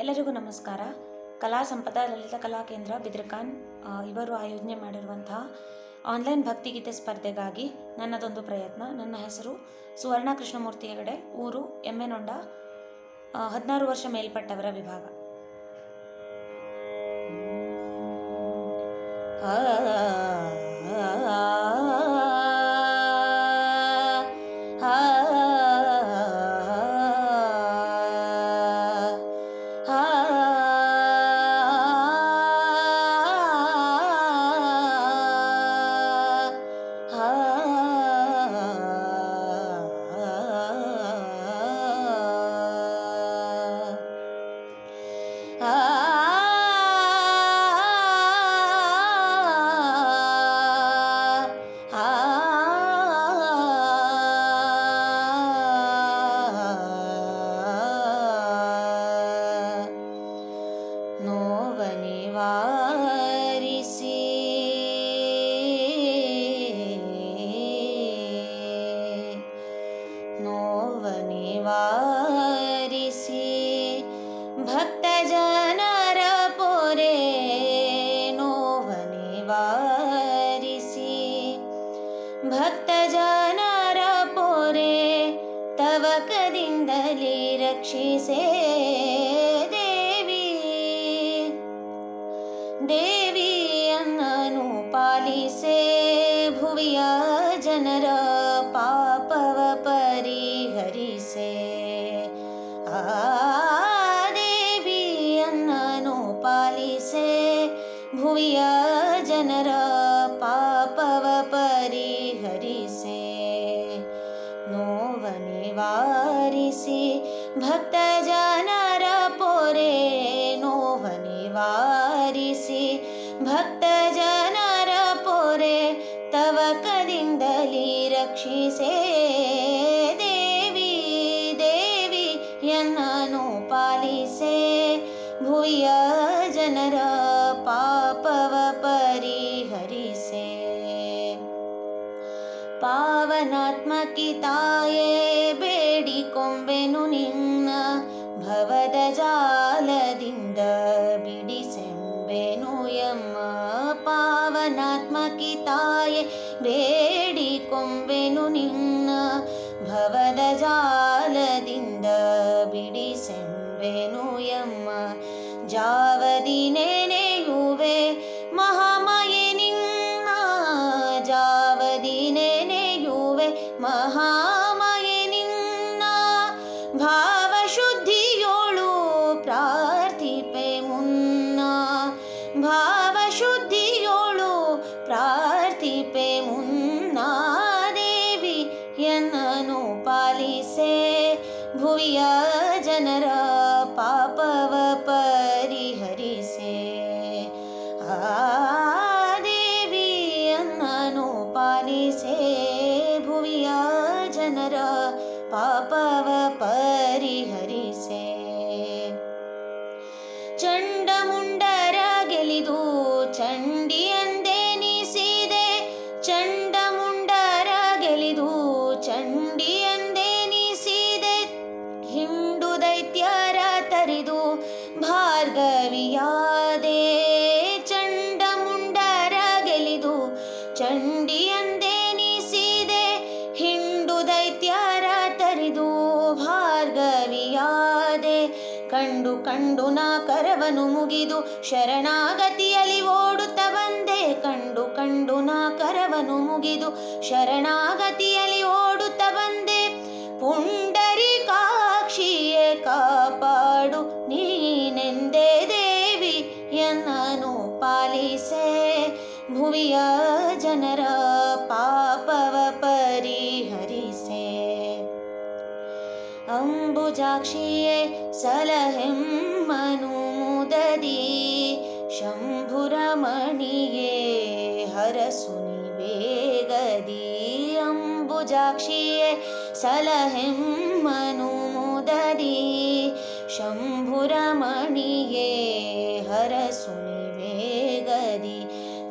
ಎಲ್ಲರಿಗೂ ನಮಸ್ಕಾರ. ಕಲಾ ಸಂಪದ ಲಲಿತ ಕಲಾ ಕೇಂದ್ರ ಬಿದ್ರಕಾನ್ ಇವರು ಆಯೋಜನೆ ಮಾಡಿರುವಂತಹ ಆನ್ಲೈನ್ ಭಕ್ತಿಗೀತೆ ಸ್ಪರ್ಧೆಗಾಗಿ ನನ್ನದೊಂದು ಪ್ರಯತ್ನ. ನನ್ನ ಹೆಸರು ಸುವರ್ಣ ಕೃಷ್ಣಮೂರ್ತಿ ಹೆಗಡೆ ಊರು ಎಮ್ಮೆ ನೊಂಡ ಹದಿನಾರು ವರ್ಷ ಮೇಲ್ಪಟ್ಟವರ ವಿಭಾಗ. ಆ, नि वारिसि भक्तजानारपोरे नो वने वारिषी भक् जानार पोरे तवकदिन्दलि रक्षिसे देवी। देवी अन्नपालिसे भुवि य जनर। ಭುವಿಯ ಜನರ ಪಾಪವ ಪರಿಹರಿಸೆ. ನೋವ ನಿವಾರಿಸಿ ಭಕ್ತ ಜನರ ಪೊರೆ. ನೋವ ನಿವಾರಿಸಿ ಭಕ್ತ ಜನರ ಪೊರೆ. ತವಕದಿಂದಲೇ ರಕ್ಷಿಸೆ. ದೇವಿ ದೇವಿ ಎನ್ನನು ಪಾಲಿಸೆ. ಭುವಿಯ ಜನರ ಪಾಪವ ಪರಿಹರಿಸೆ. ಪಾವನಾತ್ಮಕಿತಾಯೇ ಬೇಡಿಕೊಂಬೆನು ನಿನ್ನ ಭವದ ಜಾಲದಿಂದ ಬಿಡಿಸೆಂಬೆನು ಎಮ್ಮ ಪಾವನಾತ್ಮಕಿತಾಯೇ ಬೇಡಿಕೊಂಬೆನು ನಿನ್ನ ಭವದ ಜಾಲದಿಂದ ಬಿಡಿಸೆಂಬೆನು ಎಮ್ಮ ಜಾವದಿ ನೆನೆಯುವೆ ಮಹಾಮಯೆ ನಿನ್ನ ಜಾವದಿ ನೆನೆಯುವೆ ಮಹಾಮಯೆ ನಿನ್ನ ಭಾವಶುದ್ಧಿಯೋಳು ಪ್ರಾರ್ಥಿಪೆ ಮುನ್ನ ಭಾವಶುದ್ಧಿಯೋಳು ಪ್ರಾರ್ಥಿಪೆ ಮುನ್ನ ದೇವಿ ಎನ್ನನು ಪಾಲಿಸೆ ಭುವಿಯ ಜನರ ಪಾಪವ ಪಾಪವ ಕಂಡು ನಾ ಕರವನು ಮುಗಿದು ಶರಣಾಗತಿಯಲ್ಲಿ ಓಡುತ್ತ ಬಂದೆ. ಕಂಡು ಕಂಡು ನಾ ಕರವನು ಮುಗಿದು ಶರಣಾಗತಿಯಲ್ಲಿ ಓಡುತ್ತ ಬಂದೆ. ಪುಂಡರಿಕಾಕ್ಷಿಯೇ ಕಾಪಾಡು ನೀನೆಂದೇ ದೇವಿ ಎನ್ನನು ಪಾಲಿಸೆ. ಭುವಿಯ ಜನರ ಪಾಪವ ಪರಿಹರಿಸೆ. ಅಂಬುಜಾಕ್ಷಿಯೇ ಸಲಹೆಮ್ಮನು ಮುದದಿ. ಶಂಭುರಮಣಿಯೇ ಹರಸುನಿ ಬೇಗದಿ ಅಂಬುಜಾಕ್ಷಿಯೇ ಸಲಹೆಮ್ಮನು ಮುದದಿ. ಶಂಭುರಮಣಿಯೇ ಹರಸುನಿ ಬೇಗದಿ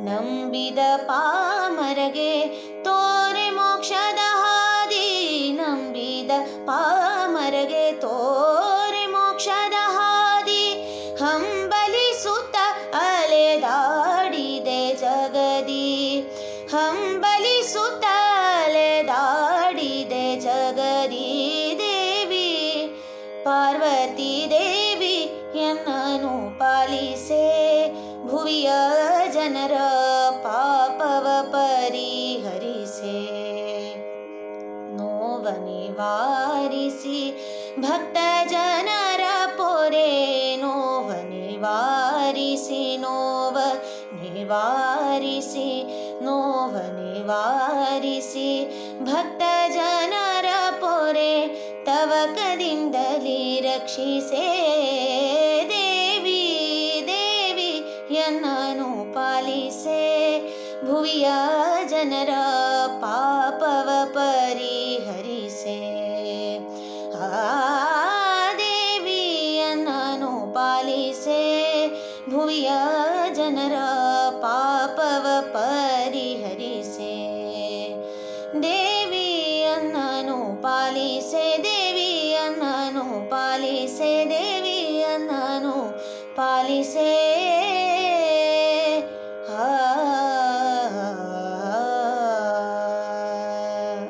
ನಂಬಿದ ಸರಸ್ವತಿ ದೇವಿ ಎನ್ನನು ಪಾಲಿಸೆ ಭುವಿಯ ಜನರ ಪಾಪವ ಪರಿಹರಿಸೆ. ನೋವ ನಿವಾರಿಸಿ ಭಕ್ತ ಜನರ ಪೊರೆ ನೋವ ನಿವಾರಿಸಿ ನೋವ ನಿವಾರಿಸಿ ನೋವ ನಿವಾರಿಸಿ ಭಕ್ತ ಪೊರೆ ತವಕದಿಂದಲೇ ರಕ್ಷಿಸೇ ದೇವಿ ದೇವಿ ಎನ್ನನು ಪಾಲಿಸೆ. ಭುವಿಯ ಜನರ ಪಾಪವ ಪರಿಹರಿಸೆ. ಆ ದೇವಿ ಎನ್ನನು ಪಾಲಿಸೆ. ಭುವಿಯ ಜನರ ಪಾಪವ ಪರಿಹರಿಸೆ ಪಾಲಿಸೆ